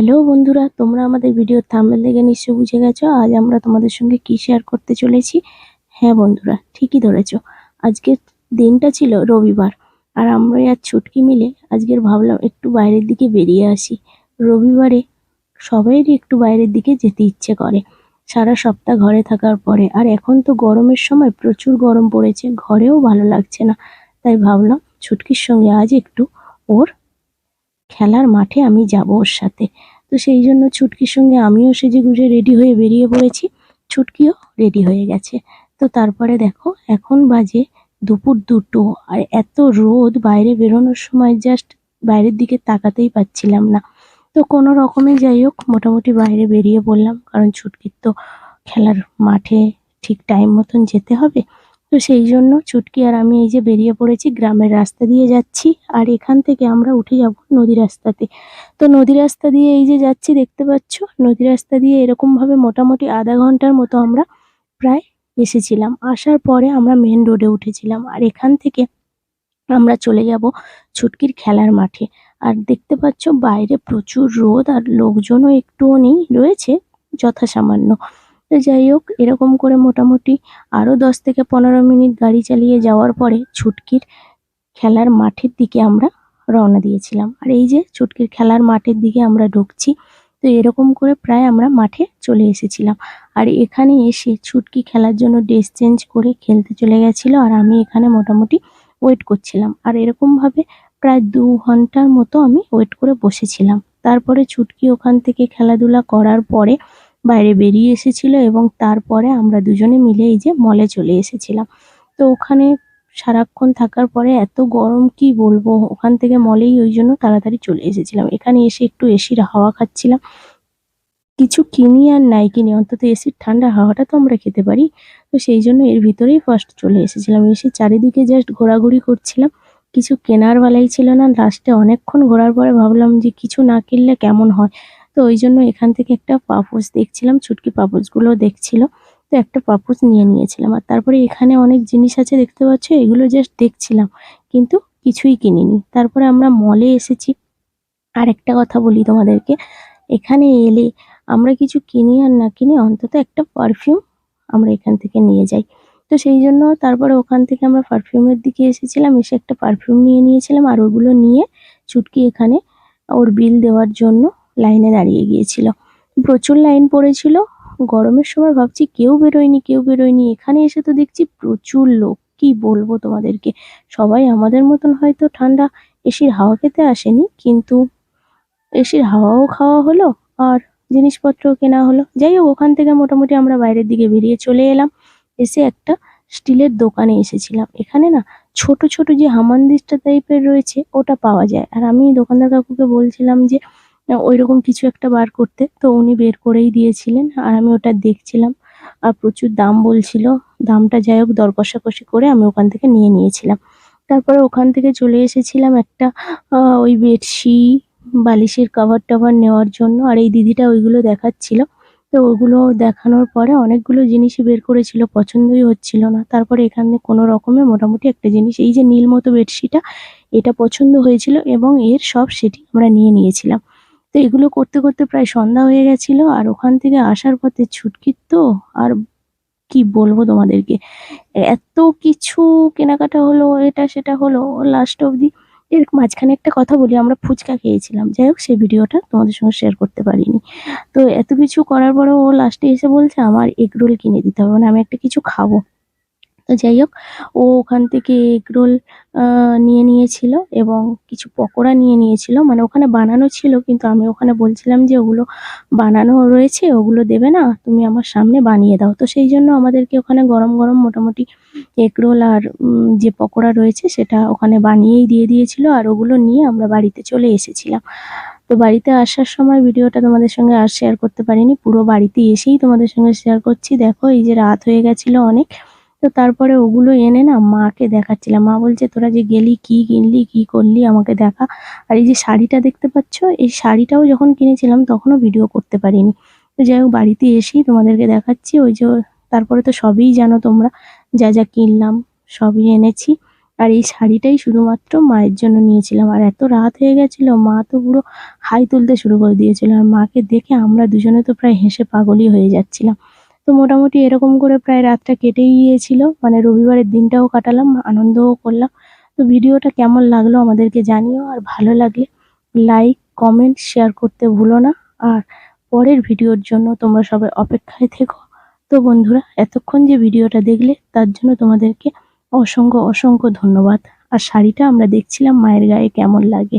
Hello বন্ধুরা, তোমরা আমাদের ভিডিওর থাম্বনেল দেখে নিশ্চয়ই বুঝে গেছো, আজ আমরা তোমাদের সঙ্গে কি শেয়ার করতে চলেছি? হ্যাঁ বন্ধুরা, ঠিকই ধরেছ। আজকের দিনটা ছিল রবিবার, আর আমরা আর ছুটকি মিলে আজকের ভাবলাম একটু বাইরের দিকে বেরিয়ে আসি। রবিবারে সবাইরই একটু বাইরের দিকে যেতে ইচ্ছে করে। সারা সপ্তাহ ঘরে থাকার পরে, আর এখন তো গরমের সময় প্রচুর গরম পড়েছে, ঘরেও ভালো লাগছে না। তাই ভাবলাম ছুটকির সঙ্গে আজ একটু ওর খেলার মাঠে আমি যাব ওর সাথে। তো সেই জন্য ছুটকির সঙ্গে আমিও সেজে গুজে রেডি হয়ে বেরিয়ে পড়েছি। ছুটকিও রেডি হয়ে গেছে। তো তারপরে দেখো, এখন বাজে দুপুর দুটো আর এত রোদ বাইরে বেরোনোর সময় জাস্ট বাইরের দিকে তাকাতেই পাচ্ছিলাম না। তো কোনো রকমে যাই হোক, মোটামুটি বাইরে বেরিয়ে পড়লাম। কারণ ছুটকির তো খেলার মাঠে ঠিক টাইম মতন যেতে হবে। তো সেই জন্য ছুটকি আর আমি এই যে বেরিয়ে পড়েছি, গ্রামের রাস্তা দিয়ে যাচ্ছি আর এখান থেকে আমরা উঠে যাব নদী রাস্তাতে। তো নদী রাস্তা দিয়ে এই যে যাচ্ছি দেখতে পাচ্ছ, নদী রাস্তা দিয়ে এরকম ভাবে মোটামুটি আধা ঘণ্টার মতো আমরা প্রায় এসেছিলাম। আসার পরে আমরা মেন রোডে উঠেছিলাম আর এখান থেকে আমরা চলে যাব ছুটকির খেলার মাঠে। আর দেখতে পাচ্ছ বাইরে প্রচুর রোদ আর লোকজনও একটুও নেই, রয়েছে যথাসামান্য। তো যাই হোক, এরকম করে মোটামুটি আরও দশ থেকে পনেরো মিনিট গাড়ি চালিয়ে যাওয়ার পরে ছুটকির খেলার মাঠের দিকে আমরা রওনা দিয়েছিলাম। আর এই যে ছুটকির খেলার মাঠের দিকে আমরা ঢুকছি, তো এরকম করে প্রায় আমরা মাঠে চলে এসেছিলাম। আর এখানে এসে ছুটকি খেলার জন্য ড্রেস চেঞ্জ করে খেলতে চলে গেছিল আর আমি এখানে মোটামুটি ওয়েট করছিলাম। আর এরকমভাবে প্রায় দু ঘণ্টার মতো আমি ওয়েট করে বসেছিলাম। তারপরে ছুটকি ওখান থেকে খেলাধুলা করার পরে বাইরে বেরিয়ে এসেছিল এবং তারপরে আমরা দুজনে মিলে এই যে মলে চলে এসেছিলাম। তো ওখানে সারাক্ষণ থাকার পরে এত গরম কি বলব? ওখান থেকে মলেই ওই জন্য তাড়াতাড়ি চলে এসেছিলাম। এখানে এসে একটু এসির হাওয়া খাচ্ছিলাম। কিছু কিনি আর নাই কিনি, অন্তত এসির ঠান্ডা হাওয়াটা তো আমরা খেতে পারি। তো সেই জন্য এর ভিতরেই ফার্স্ট চলে এসেছিলাম। এসে চারিদিকে জাস্ট ঘোরাঘুরি করছিলাম। কিছু কেনার বেলাই ছিল না। লাস্টে অনেকক্ষণ ঘোরার পরে ভাবলাম যে কিছু না কিনলে কেমন হয়? তো ওই জন্য এখান থেকে একটা পাপোশ দেখছিলাম, ছুটকি পাপোশগুলো দেখছিল। তো একটা পাপোশ নিয়ে নিয়েছিলাম। আর তারপরে এখানে অনেক জিনিস আছে, দেখতে পাচ্ছ? এগুলো জাস্ট দেখছিলাম, কিন্তু কিছুই কিনিনি। তারপরে আমরা মলে এসেছি। আর একটা কথা বলি তোমাদেরকে, এখানে এলে আমরা কিছু কিনি আর না কিনি, অন্তত একটা পারফিউম আমরা এখান থেকে নিয়ে যাই। তো সেই জন্য তারপরে ওখান থেকে আমরা পারফিউমের দিকে এসেছিলাম, এসে একটা পারফিউম নিয়ে নিয়েছিলাম। আর ওগুলো নিয়ে ছুটকি এখানে ওর বিল দেওয়ার জন্য লাইনে দাঁড়িয়ে গিয়েছিল। প্রচুর লাইন পড়েছিল। গরমের সময় ভাবছি কেউ বেরোয়নি কেউ বেরোয়নি। এখানে এসে তো দেখছি প্রচুর লোক। কি বলব তোমাদেরকে? সবাই আমাদের মতন হয়তো ঠান্ডা এসির হাওয়া খেতে আসেনি, কিন্তু এসির হাওয়াও খাওয়া হলো আর জিনিসপত্র কেনা হলো। যাই হোক, ওখান থেকে মোটামুটি আমরা বাইরের দিকে বেরিয়ে চলে এলাম। এসে একটা স্টিলের দোকানে এসেছিলাম। এখানে না ছোট ছোট যে হামানদিস্তা টাইপের রয়েছে, ওটা পাওয়া যায়। আর আমি দোকানদার কাকুকে বলছিলাম যে ওইরকম কিছু একটা বার করতে। তো উনি বের করেই দিয়েছিলেন আর আমি ওটা দেখছিলাম আর প্রচুর দাম বলছিল। দামটা যাই হোক দর কষাকষি করে আমি ওখান থেকে নিয়ে নিয়েছিলাম। তারপরে ওখান থেকে চলে এসেছিলাম একটা ওই বেডশিট বালিশের কভার টাভার নেওয়ার জন্য। আর এই দিদিটা ওইগুলো দেখাচ্ছিল। তো ওগুলো দেখানোর পরে অনেকগুলো জিনিসই বের করেছিল, পছন্দই হচ্ছিল না। তারপরে এখানে কোনো রকমে মোটামুটি একটা জিনিস, এই যে নীল মতো বেডশিটটা এটা পছন্দ হয়েছিল এবং এর সব সেটি আমরা নিয়ে নিয়েছিলাম। তো এগুলো করতে করতে প্রায় সন্ধ্যা হয়ে গেছিল, আর ওখান থেকে আসার পথে ছুটকির তো, আর কি বলব তোমাদেরকে? এত কিছু কেনাকাটা হলো, এটা সেটা হলো লাস্ট অবধি। এর মাঝখানে একটা কথা বলি, আমরা ফুচকা খেয়েছিলাম। যাই হোক, সেই ভিডিওটা তোমাদের সঙ্গে শেয়ার করতে পারিনি। তো এত কিছু করার পরেও ও লাস্টে এসে বলছে, আমার এগরোল কিনে দিতে হবে। মানে আমি একটা কিছু খাব। যাই হোক, ও ওখান থেকে এগ রোল নিয়ে নিয়েছিল এবং কিছু পকোড়া নিয়ে নিয়েছিল। মানে ওখানে বানানো ছিল, কিন্তু আমি ওখানে বলছিলাম যে ওগুলো বানানো রয়েছে, ওগুলো দেবে না, তুমি আমার সামনে বানিয়ে দাও। তো সেই জন্য আমাদেরকে ওখানে গরম গরম মোটামুটি এগ রোল আর যে পকোড়া রয়েছে সেটা ওখানে বানিয়েই দিয়ে দিয়েছিল আর ওগুলো নিয়ে আমরা বাড়িতে চলে এসেছিলাম। তো বাড়িতে আসার সময় ভিডিওটা তোমাদের সঙ্গে আর শেয়ার করতে পারিনি, পুরো বাড়িতে এসেই তোমাদের সঙ্গে শেয়ার করছি। দেখো, এই যে রাত হয়ে গেছিল অনেক। তো তারপরে ওগুলো এনে না মাকে দেখাচ্ছিলাম। মা বলছে, তোরা যে গেলি, কি কিনলি, কি করলি, আমাকে দেখা। আর এই যে শাড়িটা দেখতে পাচ্ছ, এই শাড়িটাও যখন কিনেছিলাম তখনও ভিডিও করতে পারিনি। তো যাই হোক, বাড়িতে এসেই তোমাদেরকে দেখাচ্ছি। ওই যে তারপরে তো সবই জানো তোমরা, যা যা কিনলাম সবই এনেছি। আর এই শাড়িটাই শুধুমাত্র মায়ের জন্য নিয়েছিলাম। আর এত রাত হয়ে গেছিল, মা তো পুরো হাই তুলতে শুরু করে দিয়েছিল। আর মাকে দেখে আমরা দুজনে তো প্রায় হেসে পাগলই হয়ে যাচ্ছিলাম। তো মোটামুটি এরকম করে প্রায় রাতটা কেটেই গিয়েছিল। মানে রবিবারের দিনটাও কাটালাম, আনন্দও করলাম। তো ভিডিওটা কেমন লাগল আমাদেরকে জানিও, আর ভালো লাগলে লাইক, কমেন্ট, শেয়ার করতে ভুলো না। আর পরের ভিডিওর জন্য তোমরা সবাই অপেক্ষায় থেকো। তো বন্ধুরা, এতক্ষণ যে ভিডিওটা দেখলে, তার জন্য তোমাদেরকে অসংখ্য অসংখ্য ধন্যবাদ। আর শাড়িটা আমরা দেখছিলাম মায়ের গায়ে কেমন লাগে।